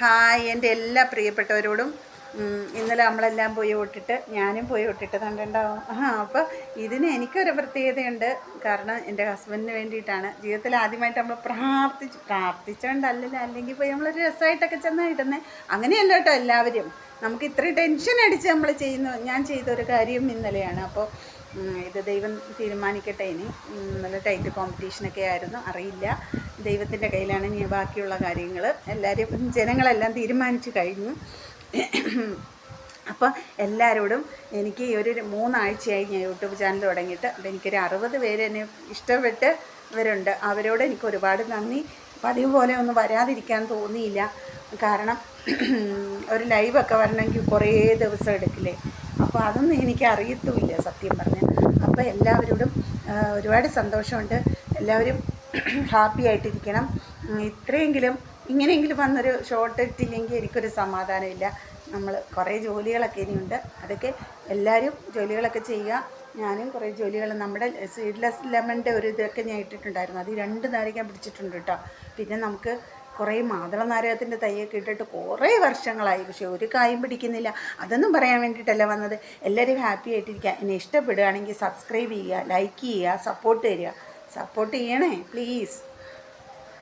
Hi എന്റെ എല്ലാ പ്രിയപ്പെട്ടവരോടും. ഇന്നലെ നമ്മളെല്ലാം പോയി വിട്ടിട്ട് ഞാനും പോയി വിട്ടിട്ട് കണ്ടുണ്ടാവും ആ അപ്പോൾ ഇതിന് എനിക്കൊരു പ്രത്യേകതയുണ്ട്. കാരണം എന്റെ ഹസ്ബൻഡിന് വേണ്ടിയിട്ടാണ്. ജീവിതത്തിൽ ആദ്യമായിട്ട് നമ്മൾ പ്രാർത്ഥിച്ച് പ്രാർത്ഥിച്ചുകൊണ്ടല്ലല്ലോ അല്ലെങ്കിൽ പോയി നമ്മളൊരു രസമായിട്ടൊക്കെ ചെന്ന് ഇടുന്നത് അങ്ങനെയല്ല കേട്ടോ എല്ലാവരും. നമുക്ക് ഇത്രയും ടെൻഷൻ അടിച്ച് നമ്മൾ ചെയ്യുന്ന ഞാൻ ചെയ്ത ഒരു കാര്യം ഇന്നലെയാണ്. അപ്പോൾ ഇത് ദൈവം തീരുമാനിക്കട്ടെ ഇനി. നല്ല ടൈറ്റ് കോമ്പറ്റീഷനൊക്കെ ആയിരുന്നു. അറിയില്ല. ദൈവത്തിന്റെ കയ്യിലാണ് ഇനി ബാക്കിയുള്ള കാര്യങ്ങൾ എല്ലാവരും ജനങ്ങളെല്ലാം തീരുമാനിച്ചു കഴിഞ്ഞു. അപ്പോൾ എല്ലാവരോടും എനിക്ക് ഒരു മൂന്നാഴ്ചയായി ഞാൻ യൂട്യൂബ് ചാനൽ തുടങ്ങിയിട്ട്. അപ്പോൾ എനിക്കൊരു അറുപത് പേര് എന്നെ ഇഷ്ടപ്പെട്ട് ഇവരുണ്ട്. അവരോട് എനിക്ക് ഒരുപാട് നന്ദി. പതിവ് പോലെ ഒന്നും വരാതിരിക്കാൻ തോന്നിയില്ല. കാരണം ഒരു ലൈവൊക്കെ വരണമെങ്കിൽ കുറേ ദിവസം എടുക്കില്ലേ? അപ്പോൾ അതൊന്നും എനിക്ക് അറിയത്തുമില്ല സത്യം പറഞ്ഞ്. അപ്പോൾ എല്ലാവരോടും ഒരുപാട് സന്തോഷമുണ്ട്. എല്ലാവരും ഹാപ്പി ആയിട്ടിരിക്കണം. ഇത്രയെങ്കിലും ഇങ്ങനെയെങ്കിലും വന്നൊരു ഷോർട്ട് ഇട്ടില്ലെങ്കിൽ എനിക്കൊരു സമാധാനമില്ല. നമ്മൾ കുറേ ജോലികളൊക്കെ ഇനിയുണ്ട്. അതൊക്കെ എല്ലാവരും ജോലികളൊക്കെ ചെയ്യുക. ഞാനും കുറേ ജോലികൾ നമ്മുടെ സീഡ്ലെസ് ലെമണിന്റെ ഒരു ഇതൊക്കെ ഞാൻ ഇട്ടിട്ടുണ്ടായിരുന്നു. അത് രണ്ട് രണ്ട് നാരങ്ങ പിടിച്ചിട്ടുണ്ട് കേട്ടോ പിന്നെ നമുക്ക് കുറേ മാതള നാരകത്തിന്റെ തൈയൊക്കെ ഇട്ടിട്ട് കുറേ വർഷങ്ങളായി. പക്ഷേ ഒരു കായും പിടിക്കുന്നില്ല. അതൊന്നും പറയാൻ വേണ്ടിയിട്ടല്ല വന്നത്. എല്ലാവരും ഹാപ്പി ആയിട്ടിരിക്കുക. എന്നെ ഇഷ്ടപ്പെടുകയാണെങ്കിൽ സബ്സ്ക്രൈബ് ചെയ്യുക ലൈക്ക് ചെയ്യുക സപ്പോർട്ട് തരിക. സപ്പോർട്ട് ചെയ്യണേ പ്ലീസ്.